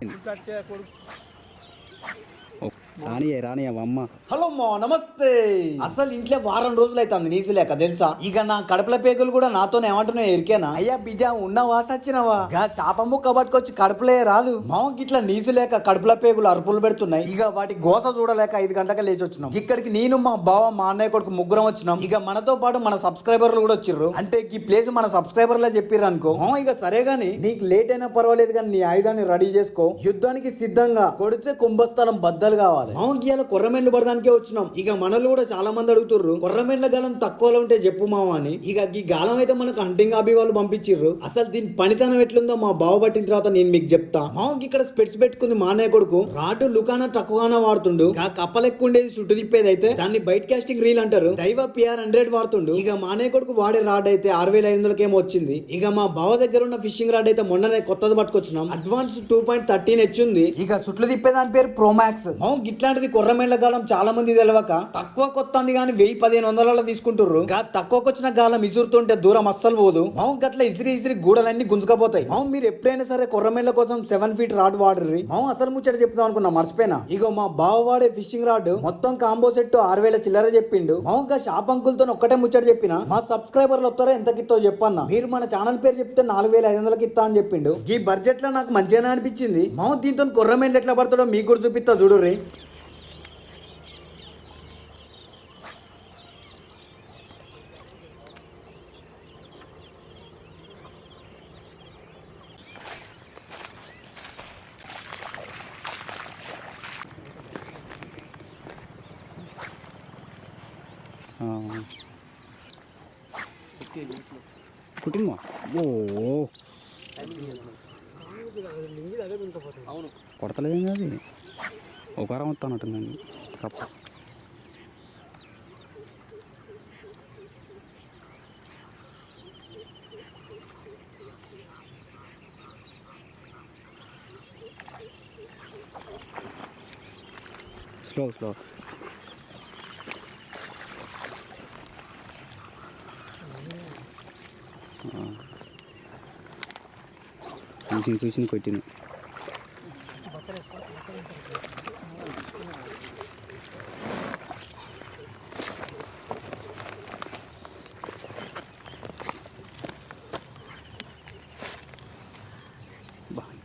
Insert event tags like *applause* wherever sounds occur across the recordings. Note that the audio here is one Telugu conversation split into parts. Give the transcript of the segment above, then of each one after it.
In. రానియే రానియే అమ్మ. హలో అమ్మా నమస్తే. అసలు ఇంట్లో వారం రోజులు అవుతుంది నీసు లేక తెలుసా? ఇక నా కడుపుల పేగులు కూడా నాతో ఏమంటున్నావు ఎరికేనా? అయ్యా బిడ్డ ఉన్నావా సచ్చినవా? గా శాపం ముక్క పట్టుకొచ్చి కడుపులే రాదు. మామకి ఇట్లా నీసు లేక కడుపుల పేగులు అరుపులు పెడుతున్నాయి. ఇక వాటి గోస చూడలేక ఐదు గంటలకు లేచి వచ్చినాం. ఇక్కడికి నేను మా బావ మా అన్నయ్య కొడుకు ముగ్గురం వచ్చినాం. ఇక మనతో పాటు మన సబ్స్క్రైబర్లు కూడా వచ్చిర్రు. అంటే ఈ ప్లేస్ మన సబ్స్క్రైబర్లే చెప్పిర్రు అనుకో. ఇక సరే గానీ నీకు లేట్ అయినా పర్వాలేదు కానీ నీ ఆయుధాన్ని రెడీ చేసుకో. యుద్ధానికి సిద్ధంగా కొడితే కుంభస్థలం బద్దలు కావాలి. మామకి ఇవాళ కొర్రమెండ్లు పడడానికే వచ్చినాం. ఇక మనలు కూడా చాలా మంది అడుగుతుర్రు కొర్రమెండ్ల గాలం తక్కువలో ఉంటే చెప్పు మామ అని. ఇక ఈ గాలం అయితే మనకు హంటింగ్ అభి వాళ్ళు పంపించిర్రు. అసలు దీని పనితనం ఎట్లుందో మా బావ పట్టిన తర్వాత నేను మీకు చెప్తా. మామకి ఇక్కడ స్పెట్స్ పెట్టుకుంది మా అన్నయ్య కొడుకు. రాటు లుకానా తక్కువగానే వాడుతుండు. ఆ కప్పలెక్కు ఉండేది చుట్టు తిప్పేది అయితే దాన్ని బయట కాస్టింగ్ రీల్ అంటారు. దైవ పిఆర్ హండ్రెడ్ వాడుతుండు. ఇక మా అన్నయ్య కొడుకు వాడే రాడ్ అయితే ఆరు వేల ఐదు వందలకేమో వచ్చింది. ఇక మా బావ దగ్గర ఉన్న ఫిషింగ్ రాడ్ అయితే మొన్ననే కొత్తది పట్టుకొచ్చినాం. అడ్వాన్స్ టూ పాయింట్ థర్టీన్ హెచ్చుంది ఇక సుట్లు తిప్పే దాని పేరు ప్రోమాక్స్ ఇట్లాంటిది కుర్రమేళ్ళ గాలం చాలా మంది తెలవక తక్కువ కొత్తంది కానీ వెయ్యి పదిహేను వందల తీసుకుంటుర్రు. గా తక్కువకొచ్చిన గాలం ఇసురుతుంటే దూరం అస్సలు పోదు. మౌ గట్ల ఇసిరి ఇసిరి గూడలన్నీ గుంజుకపోతాయి. మౌ మీరు ఎప్పుడైనా సరే కుర్రమేళ్ళ కోసం సెవెన్ ఫీట్ రాడ్ వాడర్రి. మౌ అసలు ముచ్చట చెప్తాం అనుకున్నా మర్చిపోయినా. ఇగో మా బావ వాడే ఫిషింగ్ రాడ్ మొత్తం కాంబో సెట్ ఆరు వేల చిల్లర చెప్పిండు. అవును షాప్ అంకుల్తో ఒక్కటే ముచ్చట చెప్పిన మా సబ్స్క్రైబర్లు వస్తారో ఎంతకిత్తో చెప్పన్నా. మీరు మన ఛానల్ పేరు చెప్తే నాలుగు వేల ఐదు వందలకి ఇస్తా అని చెప్పిండు. ఈ బడ్జెట్లో నాకు మంచిగానే అనిపించింది. మౌ దీంతో కొర్రమేండ్లు ఎట్లా పడతాడో మీకు కూడా చూపిస్తా చూడుర్రి. కుటుంబ ఓ. కొడతలేదేం కాదు అది ఒక వారం వస్తానట్టుందండి. కప్ప స్లో స్లో. చూసింది చూసింది కొట్టింది.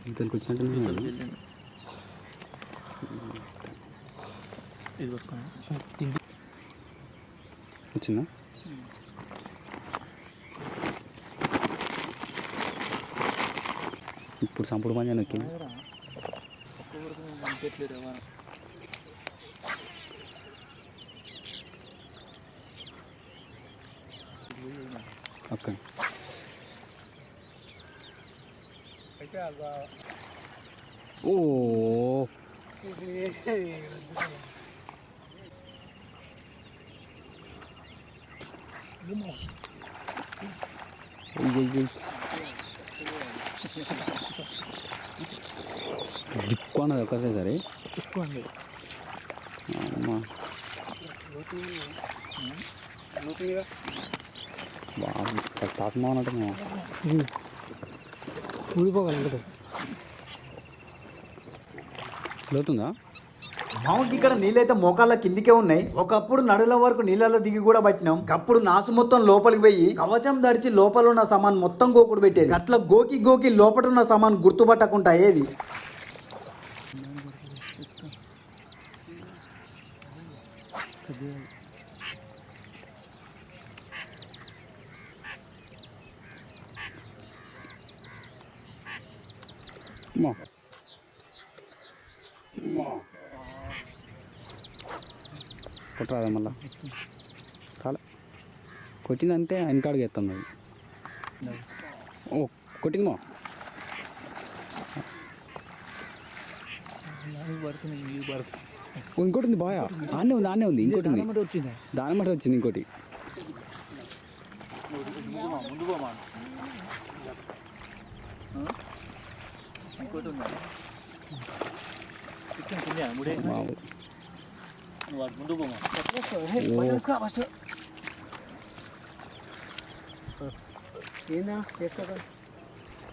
ఇంతకు వచ్చినట్టు వచ్చిందా? ఇప్పుడు సంపుడు మంది నొక్కింది ఓకే ఓ అయ్యి అయ్యి దిక్కు అన్నది ఒకటేసారి అమ్మా. బాబు తాసమా అన్నట్టు ఊడిపోగలండి లోతుందా? మామకి ఇక్కడ నీళ్ళైతే మోకాళ్ళ కిందికే ఉన్నాయి. ఒకప్పుడు నడుల వరకు నీళ్ళలో దిగి కూడా పట్టినాం. అప్పుడు నాసు మొత్తం లోపలికి పోయి కవచం దడిచి లోపల ఉన్న సామాన్ మొత్తం గోకుడు పెట్టేది. అట్లా గోకి గోకి లోపల ఉన్న సామాన్ గుర్తుపట్టకుండా ఏది అమ్మా. కొట్టరాదా మళ్ళా? కాలే. కొట్టిందంటే వెనకాడికి ఎత్తాం అది ఓ కొట్టింది మా. పడుతుంది. ఇంకోటి ఉంది బాయా ఆనే ఉంది ఆనే ఉంది ఇంకోటి ఉంది వచ్చిందా? దాని మట్టి వచ్చింది ఇంకోటి. ఏందా? వేసుకోక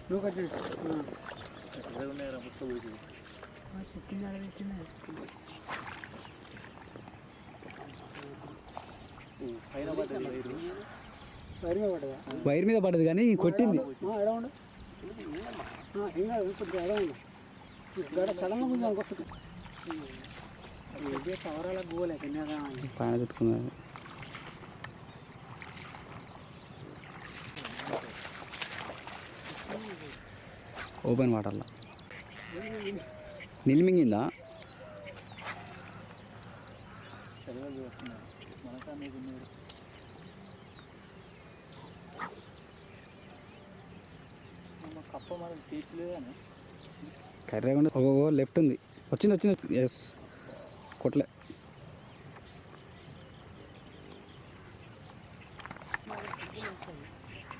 నువ్వు కట్టి ఉన్నాయరా మొత్తం పోయి పైన పడ్డది వైర్ మీద పడ్డది కానీ కొట్టింది. పైన చుట్టుకున్నది ఓపెన్ వాటర్లో? నిలిమింగిందా కర్రీ కూడా ఓ లెఫ్ట్ ఉంది. వచ్చింది వచ్చింది. ఎస్ కొట్లే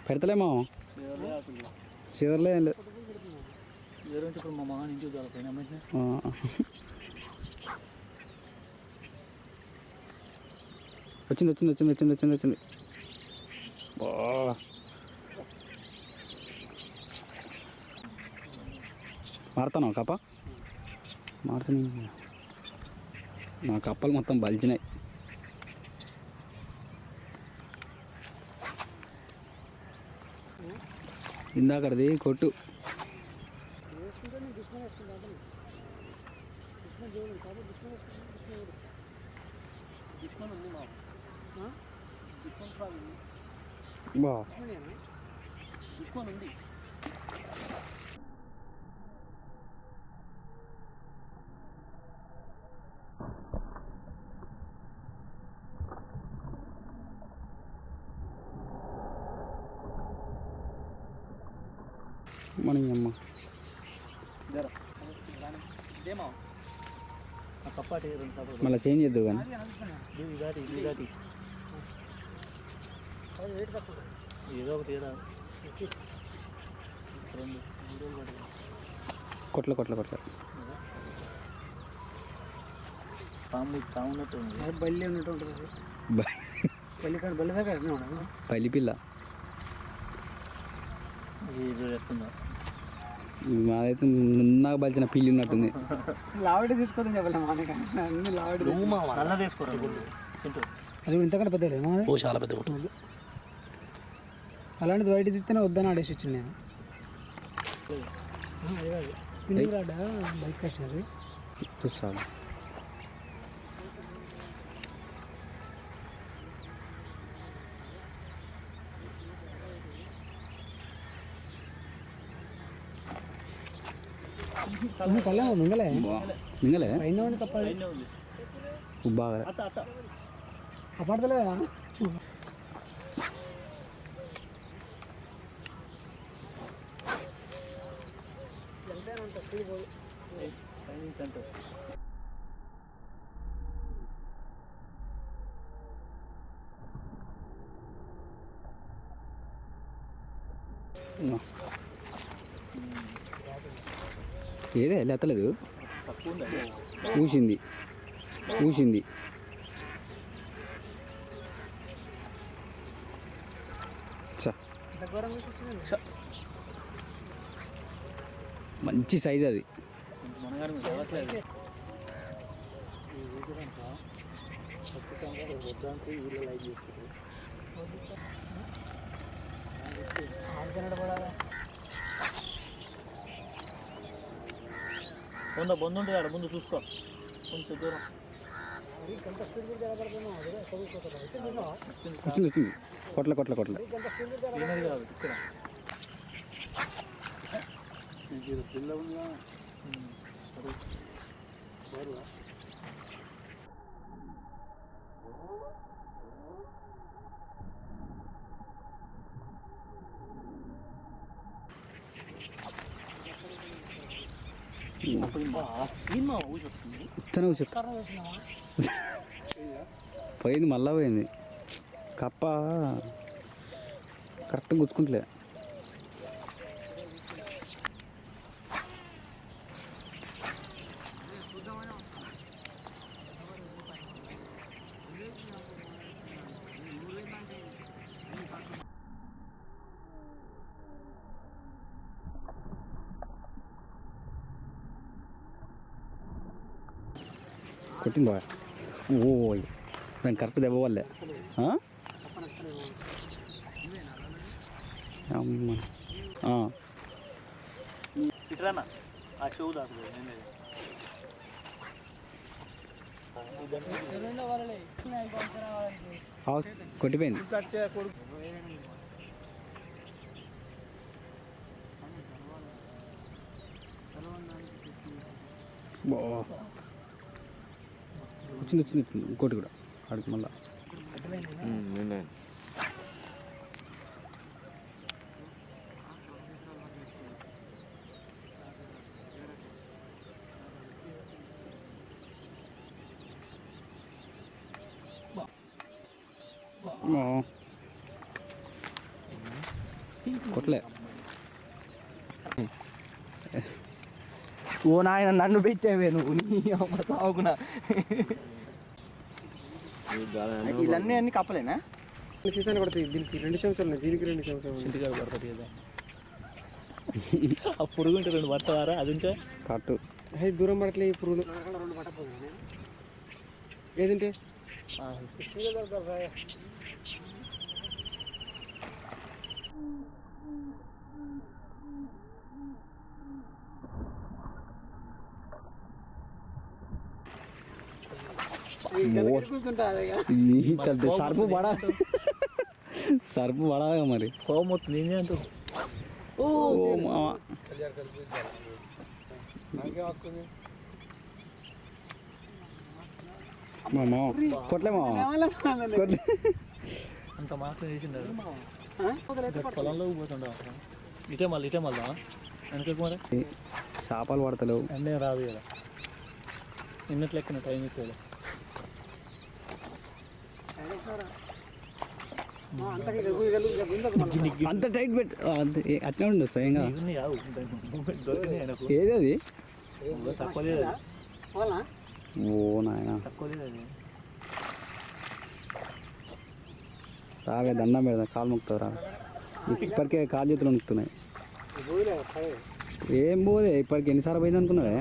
పెడతలేమో ఎవరు ఆకులు లేదు. వచ్చింది వచ్చింది వచ్చింది వచ్చింది వచ్చింది వచ్చింది. బా. మారుతున్నావు కప్ప? మారుతున్నాయి నా కప్పలు మొత్తం బలిచినాయి ఇందాకది కొట్టు. బా. ఉంది మన అమ్మ జర ఇదేమా ఆ కప్పాటి రెండు కప్పలు మళ్ళీ చేంజ్ చేద్దావు కానీ. ఏదో ఒకటి కొట్ల కొట్ల కొట్ల పాము పాము ఉన్నట్టు బల్లి ఉంటుంది బల్లి కాదు బల్లి దగ్గర పల్లి. పిల్ల ఇది ఎత్తుందా మాదైతే నున్నాక బలిచిన పిల్లి ఉన్నట్టుంది. లావిడి తీసుకోదని చెప్పలే మనకి అన్ని లావిడి నల్ల తీసుకోరా తింటూ. అది కూడా ఇంతకంటే పెద్ద ఏమో ఓ చాలా పెద్ద ఉంటుంది. అలాంటిది బయట తిత్తేనే వద్దని ఆడేసి వచ్చింది నేను. బైక్ కస్టమర్ చూస్తాను. కళ్ళ మింగలే మింగలే పైన ఉంది తప్ప పైన ఉంది బాగా అట్ట అట్ట అప్పడతలేదా పైన నుంచి అంటారు ఏదే లేతలేదు. ఊసింది. ఊసింది. మంచి సైజ్ అది. చదవట్లేదు బొంద ఉంటుంది ఆడ ముందు చూసుకో. కొంచెం దూరం. వచ్చింది వచ్చింది. కొట్ల కొట్ల కొట్ల. పిల్ల ఉందా? పోయింది మళ్ళా పోయింది కప్ప కరెక్ట్గా గుచ్చుకుంటలే కొట్టిందా? ఓయ్ దాని కరెక్ట్ దెబ్బ వల్లే నేనే కొట్టిపోయింది. బా. వచ్చింది వచ్చింది వచ్చింది ఇంకోటి కూడా ఆడికి మళ్ళా ఆ. కొట్టలే ఓ నాయన నన్ను పెట్టావే నువ్వు నీ అమ్మ తాగునా వీళ్ళన్నీ అన్ని కప్పలేనా సీసాలు పడతాయి. దీనికి రెండు చెంచాలు ఉన్నాయి. దీనికి రెండు చెంచాలు ఉన్నాయి. ఇంటికాడ కదా. ఆ పురుగు ఉంటే రెండు పడతావారా? అది ఉంటే? కట్టు హే దూరం పడట్లే ఈ పురుగులు ఏదంటే సరుపు పడా సరుపు పడాలి మరి. కోపం వస్తుంది ఏంటి అంటూ. ఓ మామ. మా మామ. కొట్లే మామ. కొట్లే. అంత మాత్రం చేసిండారు పొలంలో పోతుండ ఇటే మళ్ళీ ఇటే మళ్ళా? వెనకకు మరి చేపలు పడతలేవు. అన్నీ రాదు కదా నిన్నట్లు ఎక్కిన టైం ఇస్తుంది అంత టైట్ పెట్టు అట్లా ఉండదు స్వయంగా అట్లే ఏం కదా ఏది అది ఓ నాయన. రాగా రావే దండం పెడదా కాలు ముక్తావు రా ఇప్పటికే కాలు చేతులు ముక్తున్నాయి ఏం పోదే ఇప్పటికి ఎన్నిసార్లు పోయింది అనుకున్నావే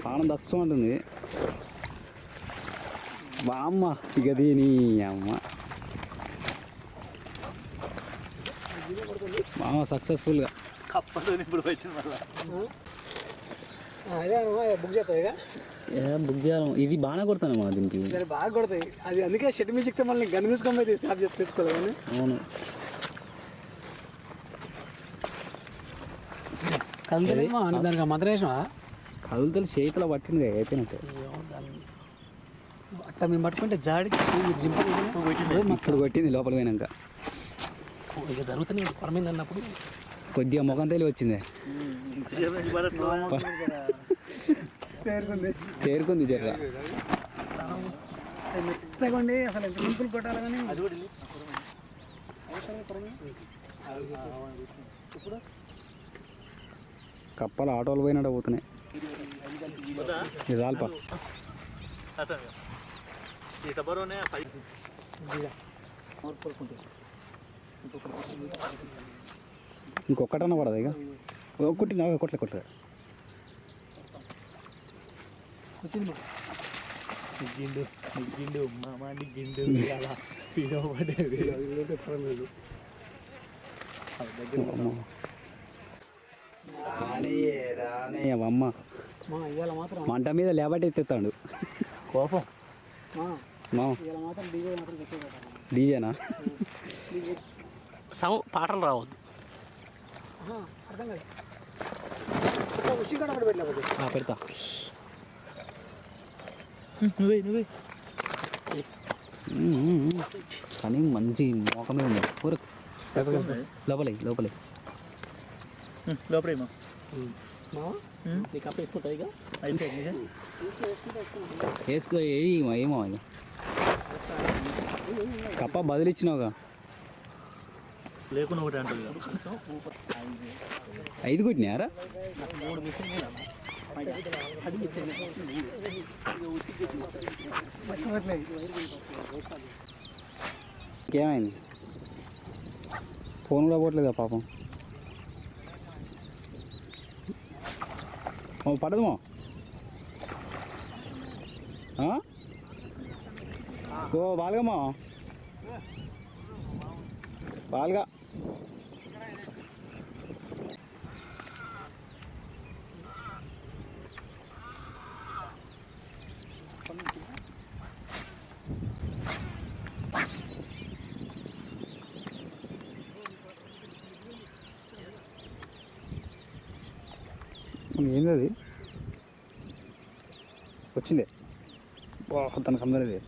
ప్రాణం దస్సు ఉంటుంది బామ్మ ఇక దీని అమ్మ. మామ సక్సెస్ఫుల్గా కప్పతో ఇప్పుడు అదే బుక్ చేస్తాయి ఇక బుక్ చేయాలి. ఇది బాగానే కొడతాను మా దీనికి. సరే బాగా కొడతాయి. అది అందుకే షెట్ మీద చిక్తే మళ్ళీ గన్ తీసుకొని పోయి సాఫ్ చేసి తెచ్చుకోవాలి కానీ అవును. కందలేమో దానికి మాత్రం వేసినా కదులుతలు చేతిలో పట్టింది అయిపోయినట్టు. అట్ట మేము పట్టుకుంటే జాడికి జింపలు ఇప్పుడు కొట్టింది. లోపల పోయినాక. ఇక జరుగుతున్నాయి పరమైంది అన్నప్పుడు? కొద్దిగా ముఖం తెలివి వచ్చింది. పేరుకుంది తేరుకుంది జర్ర. మెత్తగండి అసలు ఎంత సింపుల్ కొట్టాలి కానీ. కప్పలు ఆటోలు పోయినట్టు పోతున్నాయి. ఇది చాలుపా ఈత బరువునే పై ఇంకొక్కటన్నా పడదు ఇక? ఒక్కటి కొట్లే కొట్లే మామ నిగ్గిండు అలా పిలవబడేది అమ్మ. మాత్రం మంట మీద లేబట్టి ఎత్తేస్తాడు కోపం డీజేనా? సౌ పాటలు రావద్దు. పెడతా. నువ్వే నువ్వే. కానీ మంచి మోకమే ఉంది. ఊరు. లోపలే లోపలే. అయిపోయింది. వేసుకో ఏమో అది కప్ప బదిలిచ్చినావుగా. లేకుండా ఒకటి అంటుంది ఐదు కొట్టినారా ఇంకేమైంది? ఫోన్ కూడా పోవట్లేదా పాపం? పడదుమో? ఓ బాల్గమ్మా. బాల్గా. ఏంది వచ్చిందే. బా తనకు అందలేదు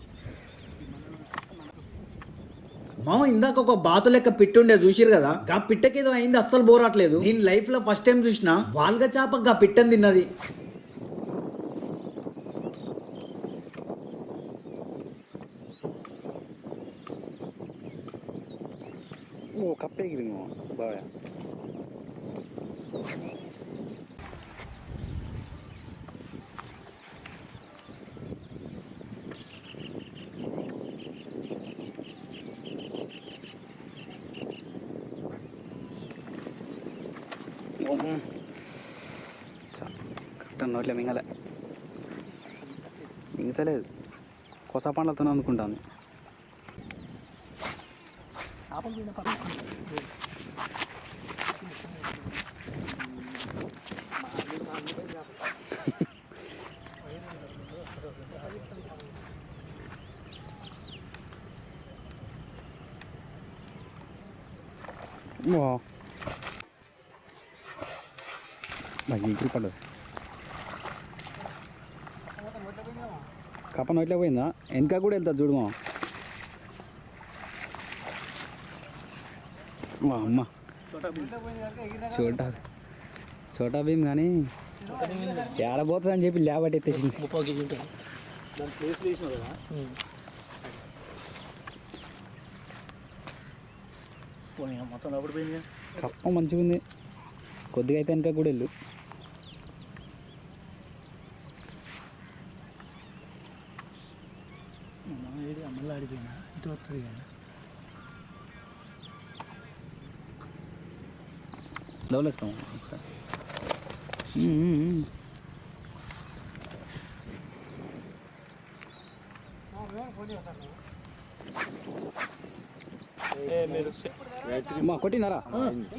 మామ ఇందాక ఒక బాతు లెక్క పిట్టుండే చూసిరు కదా? గా పిట్టకేదో అయింది అస్సలు బోరాట్లేదు నేను లైఫ్లో ఫస్ట్ టైం చూసిన వాల్గ చేప గా పిట్టని తిన్నది. ఓ బాగా. కరెక్ట్ నోట్లే మింగలే. మింగతలేదు. కొస పండ్లతోనే అందుకుంటాను వా బాగా ఎగిరి పడదు కప్ప నోట్లే పోయిందా? వెనక కూడా వెళ్తా చూడు మా అమ్మ. చోటా చోటా భీమ్ కానీ ఏడబోతుంది అని చెప్పి లేబట్టి ఎత్తేసింది. మొత్తం కప్ప మంచిగా ఉంది కొద్దిగా అయితే వెనక కూడా వెళ్ళు. ఏది? అమ్మలో ఆడిపోయినా ఇటు వస్తుంది కానీ ఒకసారి. మా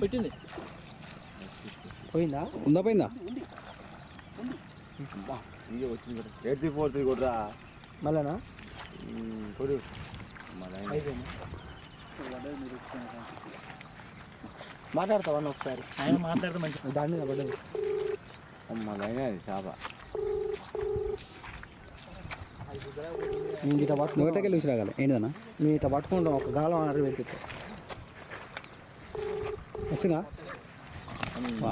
పెట్టింది. పోయిందా? ఉందా పోయిందా? ఎయిట్ ఫోర్ త్రీ కొడరా మళ్ళా కొడు మాట్లాడతావా ఒకసారి? ఆయన మాట్లాడితే మంచి దాని మీద పడ్డది మళ్ళీ చేప. నేను ఇట్లా పట్టుకుంటాం. నోటకెళ్ళి చూసి రాగల ఏంటిదన్నా? మేము ఇట్లా పట్టుకుంటాం. ఒక గాలం అరవై పెట్టి వచ్చిందా?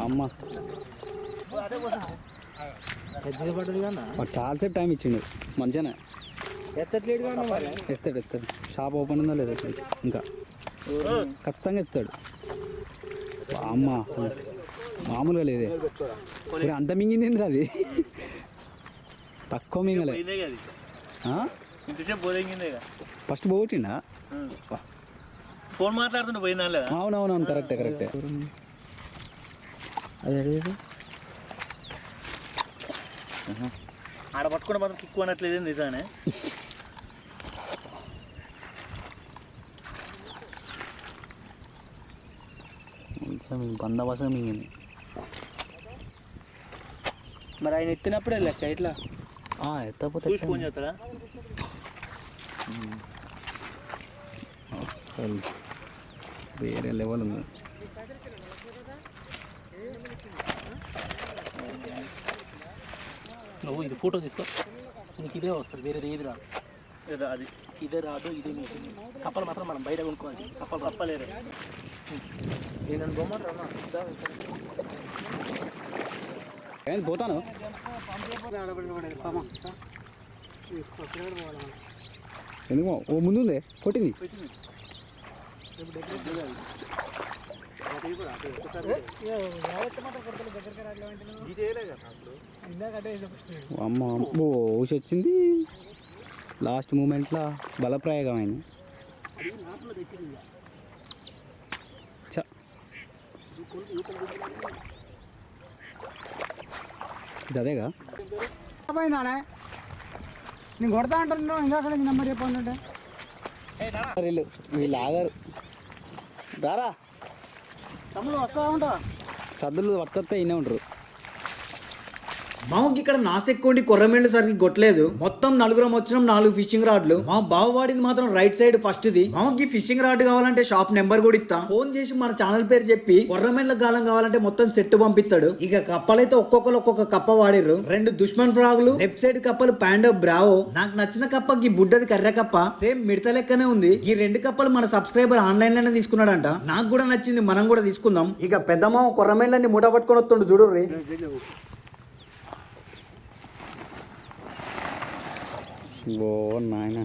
అమ్మ. పెద్దది పడ్డది వాడు చాలాసేపు టైం ఇచ్చిండు. మంచిగానే. మరి. ఎత్తాడు ఎత్తాడు. షాప్ ఓపెన్ ఉందో లేదో. ఇంకా. ఖచ్చితంగా ఎత్తాడు. అమ్మ అసలు మామూలుగా లేదే. ఇప్పుడు అంత మింగింది ఏంటి అది? తక్కువ మింగలే. ఫస్ట్ పోగొట్టిండా? ఫోన్ మాట్లాడుతుంటే పోయిందా లేదా? అవునవునవును కరెక్టే కరెక్టే. అది అడిగేది ఆడ పట్టుకుంటే మాత్రం కిక్కు అనట్లేదు నిజానే. *laughs* కొంచెం బందోబస్తుగా మింగింది మరి ఆయన ఎత్తినప్పుడే లెక్క ఇట్లా చూసి ఫోన్ చేస్తాడా? అసలు వేరే లెవెల్ ఉంది. నువ్వు ఇది ఫోటో తీసుకో. నీకు ఇదే వస్తుంది వేరేది ఏది రాదు. ఏదో అది ఇదే రాదు ఇదే కప్పలు మాత్రం మనం బయట కొనుక్కోవాలి కప్పలు కప్పలేరు. నేను బొమ్మ పోతాను? ఎందుకు ఓ ముందుందే. కొట్టింది. అమ్మ ఓ ఊసి వచ్చింది లాస్ట్ మూమెంట్లో బలప్రయోగం అయింది చ ఇది అదేగా? నేను కొడతా అంటున్నావు ఇంకా అక్కడ నెంబర్ చెప్పండి వీళ్ళు. వీళ్ళు ఆగారు రారా. తమ్ముడు వస్తా ఉంటా సద్దులు పట్టుకొస్తే ఇన్నే ఉంటారు. మామకి ఇక్కడ నాసెక్కోండి కొర్రమేళ్ళు సరికి కొట్టలేదు. మొత్తం నలుగురం వచ్చినాం నాలుగు ఫిషింగ్ రాడ్లు. మా బావ వాడింది మాత్రం రైట్ సైడ్ ఫస్ట్ ది మామకి ఫిషింగ్ రాడ్ కావాలంటే షాప్ నెంబర్ కూడా ఇస్తా. ఫోన్ చేసి మన ఛానల్ పేరు చెప్పి కొర్రమేళ్ళ గాలం కావాలంటే మొత్తం సెట్ పంపిస్తాడు. ఇక కప్పలైతే ఒక్కొక్కరు ఒక్కొక్క కప్ప వాడిర్రు. రెండు దుష్మన్ ఫ్రాగులు లెఫ్ట్ సైడ్ కప్పలు పాండో బ్రావో. నాకు నచ్చిన కప్ప ఈ బుడ్డది కర్ర కప్ప. సేమ్ మిడత లెక్కనే ఉంది. ఈ రెండు కప్పలు మన సబ్స్క్రైబర్ ఆన్లైన్లోనే తీసుకున్నాడంట. నాకు కూడా నచ్చింది మనం కూడా తీసుకుందాం. ఇక పెద్దమ్మ కొర్రమేళ్ళని మూట పట్టుకొని వస్తుండు చూడు నాయన.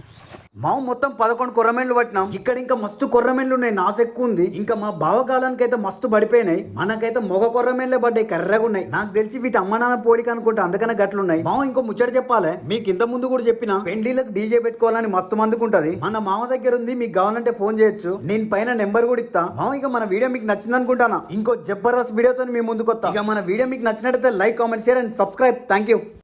మావు మొత్తం పదకొండు కొర్రమెండ్లు పట్టినాం. ఇక్కడ ఇంకా మస్తు కొర్రమెండ్లు ఉన్నాయి నాసు ఎక్కువ ఉంది ఇంకా మా బావగాలానికి అయితే మస్తు పడిపోయినాయి. మనకైతే మొగ కొర్రమెండ్లే పడ్డాయి కర్రగా ఉన్నాయి నాకు తెలిసి వీటి అమ్మ నాన్న పోడికి అనుకుంటే అందుకనే గట్లున్నాయి. మామ ఇంకో ముచ్చట చెప్పాలి. మీకు ఇంత ముందు కూడా చెప్పిన పెండ్లీలకు డీజే పెట్టుకోవాలని మస్తు మందికి మన మామ దగ్గర ఉంది మీకు కావాలంటే ఫోన్ చేయొచ్చు. నేను పైన నెంబర్ కూడా ఇస్తా. మామ ఇక మన వీడియో మీకు నచ్చింది అనుకుంటానా ఇంకో జబర్దస్త్ వీడియోతో మీ ముందుకు వస్తా ఇక మన వీడియో మీకు నచ్చినట్టయితే like comment share and subscribe. Thank you